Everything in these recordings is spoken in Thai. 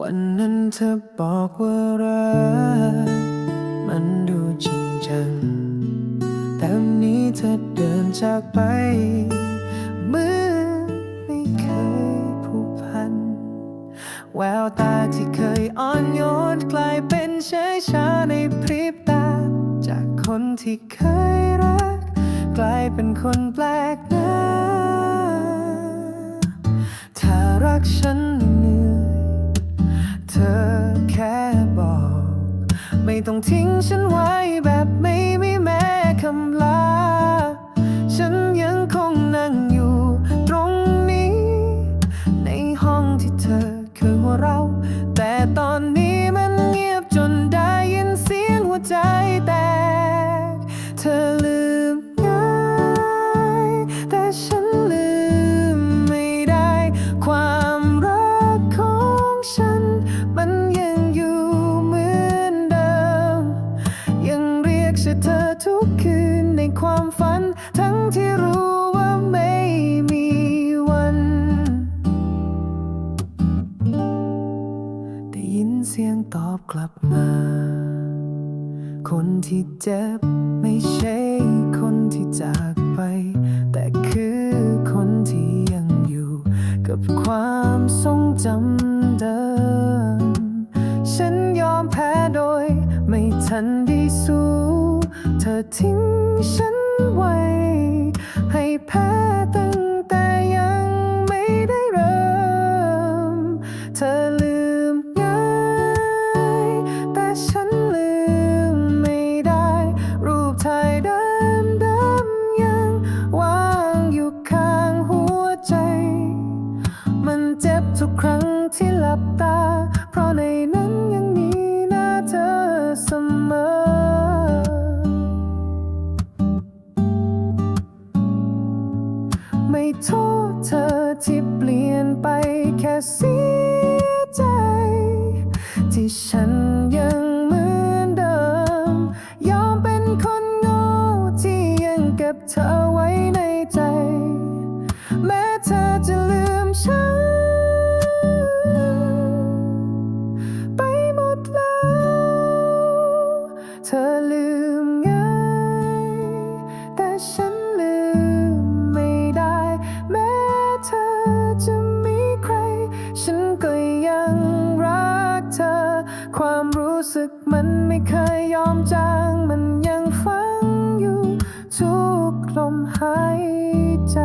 วันนั้นเธอบอกว่ารัก มันดูจริงจัง แต่นนี้เธอเดินจากไปเหมือนไม่เคยผูกพัน แววตาที่เคยอ่อนโยนกลายเป็นเฉยชาในพริบตา จากคนที่เคยรัก กลายเป็นคนแปลกหน้า ถ้ารักฉัน ชื่อเธอทุกคืนในความฝัน ทั้งที่รู้ว่าไม่มีวัน ได้ยินเสียงตอบกลับมา คนที่เจ็บไม่ใช่คนที่จากไป แต่คือคนที่ยังอยู่ กับความทรงจำเดิม ฉันยอมแพ้โดย ไม่ทันได้สู้ เธอทิ้งฉันไว้ ให้แพ้ตั้งแต่ยังไม่ได้เริ่ม เธอลืมง่ายแต่ฉันลืมไม่ได้ รูปถ่ายเดิมเดิมๆยังวางอยู่ข้างหัวใจ มันเจ็บทุกครั้งที่หลับตา เพราะในนั้น ไม่โทษเธอที่เปลี่ยนไปแค่เสียใจ ที่ฉันยังเหมือนเดิม ยอมเป็นคนโง่ที่ยังเก็บเธอไว้ในใจ แม้เธอจะลืมฉัน ยังรักเธอ ความรู้สึกมันไม่เคยยอมจางมันยังฝังอยู่ ทุกลมหายใจ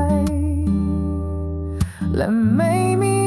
และไม่มี